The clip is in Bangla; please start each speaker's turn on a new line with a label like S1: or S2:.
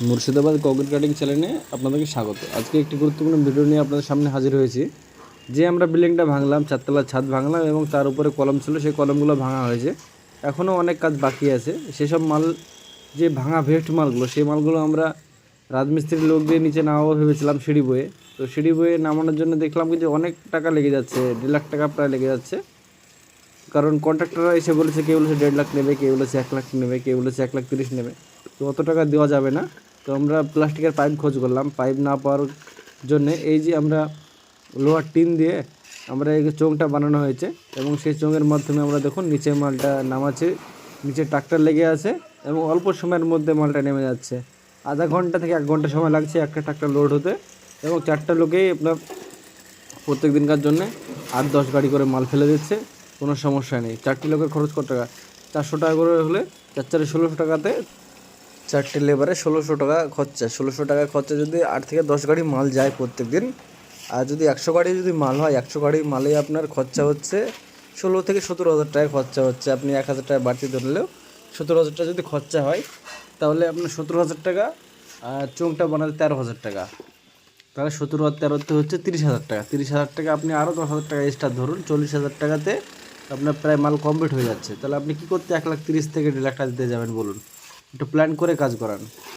S1: মুর্শিদাবাদ কংক্রিট কাটিং চ্যানেলে আপনাদেরকে স্বাগত। আজকে একটি গুরুত্বপূর্ণ ভিডিও নিয়ে আপনাদের সামনে হাজির হয়েছি। যে আমরা বিল্ডিংটা ভাঙলাম চারতলার ছাদ ভাঙলাম এবং তার উপরে কলম ছিল, সেই কলমগুলো ভাঙা হয়েছে। এখনও অনেক কাজ বাকি আছে। সেসব মাল, যে ভাঙা ভেস্ট মালগুলো, সেই মালগুলো আমরা রাজমিস্ত্রির লোক দিয়ে নিচে নামাবো ভেবেছিলাম সিঁড়ি বয়ে। তো সিঁড়ি বয়ে নামানোর জন্য দেখলাম যে অনেক টাকা লেগে যাচ্ছে, দেড় লাখ টাকা প্রায় লেগে যাচ্ছে। কারণ কন্ট্রাক্টররা এসে বলেছে কেউ বলেছে দেড় লাখ নেবে কেউ বলেছে এক লাখ নেবে কেউ বলেছে এক লাখ তিরিশ নেবে। তো অত টাকা দেওয়া যাবে না। তো আমরা প্লাস্টিকের পাইপ খোঁজ করলাম। পাইপ না পাওয়ার জন্য এই যে আমরা লোহার টিন দিয়ে আমরা এই চোঙটা বানানো হয়েছে এবং সেই চোঙের মাধ্যমে আমরা দেখুন নিচে মালটা নামাচ্ছে, নিচে ট্রাক্টর লেগে আছে এবং অল্প সময়ের মধ্যে মালটা নেমে যাচ্ছে। আধা ঘণ্টা থেকে এক ঘণ্টা সময় লাগছে একটা ট্রাক্টর লোড হতে এবং চারটা লোকেই আপনার প্রত্যেক দিনকার জন্যে আট দশ গাড়ি করে মাল ফেলে দিচ্ছে, কোনো সমস্যা নেই। চারটি লোকের খরচ কত টাকা? চারশো টাকা করে হলে, চার চারে ষোলোশো টাকাতে চারটে লেবারে ষোলোশো টাকা খরচা। ষোলোশো টাকা খরচা যদি আট থেকে দশ গাড়ি মাল যায় প্রত্যেক দিন আর যদি একশো গাড়ি যদি মাল হয়, একশো গাড়ি মালে আপনার খরচা হচ্ছে ষোলো থেকে সতেরো হাজার টাকা খরচা হচ্ছে। আপনি এক হাজার টাকা বাড়তি ধরলেও সতেরো হাজার টাকা যদি খরচা হয়, তাহলে আপনার সতেরো হাজার টাকা আর চোংটা বানাতে তেরো হাজার টাকা। তাহলে সতেরো আর তেরোতে হচ্ছে তিরিশ হাজার টাকা। তিরিশ হাজার টাকা আপনি আরও দশ হাজার টাকা এক্সট্রা ধরুন, চল্লিশ হাজার টাকাতে আপনার প্রায় মাল কমপ্লিট হয়ে যাচ্ছে। তাহলে আপনি কী করতে এক লাখ তিরিশ থেকে দেড় লাখ টাকা দিতে যাবেন বলুন। একটু প্ল্যান করে কাজ করান।